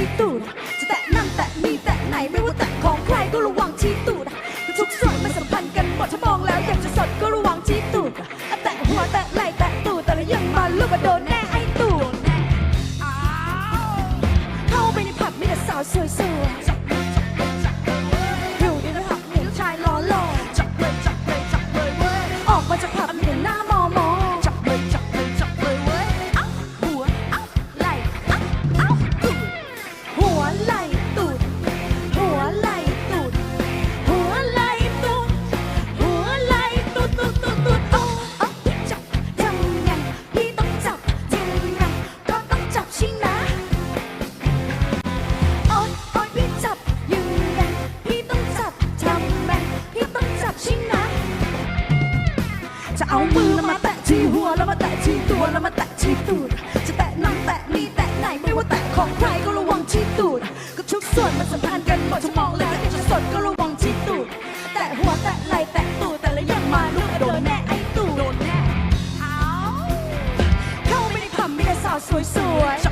ีตูด จะแตะนั่นแตะนี่แตะไหนไม่ว่าแตะของใครก็ระวังชีตูดทุกส่วนมันสัมพันธ์กันหมดถ้ามองแล้วอยากจะสดก็ระวังชีตูดแตะหัวแตะไหล่แตะตูดแต่ละยังมาลูกมาโดนแน่ไอ้ตูดเข้าไปในผับมีแต่สาวสวยๆ เอามือแล้วมาแตะที่หัวแล้วมาแตะที่ตัวแล้วมาแตะที่ตูดจะแตะนั่งแตะนี่แตะไหนไม่ว่าแตะของใครก็ระวังที่ตูดก็ทุกส่วนมันสัมพันธ์กันหมดจะมองเลยก็จะสดก็ระวังที่ตูดแตะหัวแตะไหลแตะตูดแต่ละอย่างมาลูกโดนแน่ไอ้ตูดโดนแน่เอาเข้าไปในคำมีแต่สาวสวยๆ